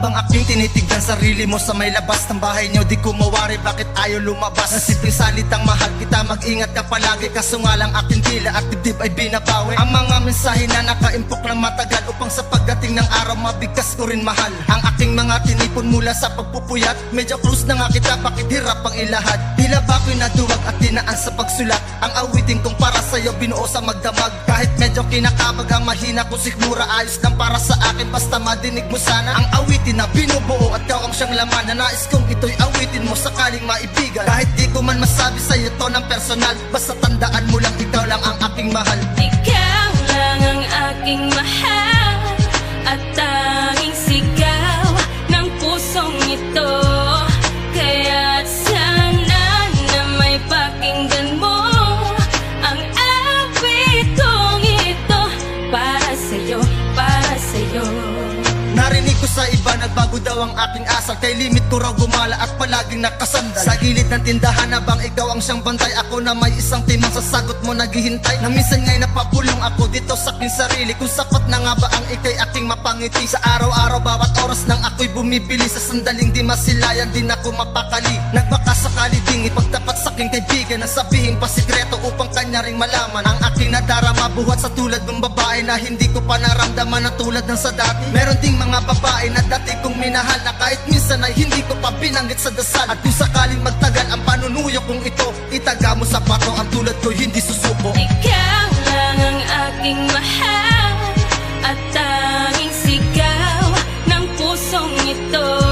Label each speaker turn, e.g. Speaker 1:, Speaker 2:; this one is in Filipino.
Speaker 1: Habang aking tinitignan sarili mo sa may labas ng bahay nyo Di ko mawari bakit ayaw lumabas. Ang simpleng salitang mahal kita Mag-ingat ka palagi. Kaso nga lang aking tila at dibdib ay binabawi. Ang mga mensahe na nakaimpok ng matagal Upang sa pagdating ng araw mabigkas ko rin mahal. Ang aking mga tinipon mula sa pagpupuyat Medyo close na nga kita bakit hirap ang ilahad? Tila ba ako'y naduwag at dinaan sa pagsulat? Ang awitin kong para sa'yo binuo sa magdamag. Kahit medyo kinakabag ang mahina ko sigmura Ayos lang para sa akin basta madinig mo sana. Ang awitin na binubuo at ikaw ang siyang laman Na nais kong ito'y awitin mo sakaling maibigan. Kahit di ko man masabi sa'yo to ng personal Basta tandaan mo lang ikaw lang ang aking mahal.
Speaker 2: Ikaw lang ang aking mahal At tanging sigaw ng pusong ito. Kaya't sana na may pakinggan mo Ang awit kong ito Para sa'yo, para sa'yo.
Speaker 1: Narinig ko sa iba nagbago daw ang aking asal. Kay limit ko raw gumala at palaging nakasandal. Sa gilid ng tindahan habang ikaw ang siyang bantay Ako na may isang timang sa sagot mo naghihintay. Na minsan nga'y napapulong ako dito sa aking sarili. Kung sapat na nga ba ang ikay aking mapangiti? Sa araw-araw bawat oras nang ako'y bumibili. Sa sandaling di masilayan din ako mapakali. Nagbaka sakali ding ipagtapat sa aking kaibigan Na sabihin pa sikreto upang kanya ring malaman Ang aking nadarama. Buhat sa tulad ng babae Na hindi ko pa naramdaman na tulad ng sa dati. Meron ding mga babae na dati dati kong minahal Na kahit minsan ay hindi ko pa binanggit sa dasal. At kung sakaling magtagal ang panunuyo kong ito Itaga mo sa pato ang tulad ko hindi susuko.
Speaker 2: Ikaw lang ang aking mahal At tanging sigaw ng pusong ito.